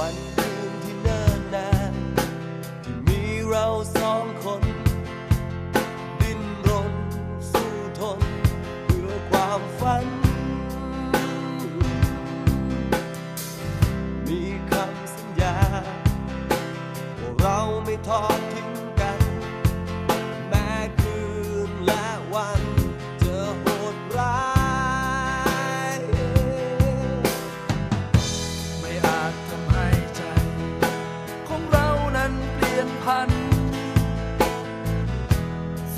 วั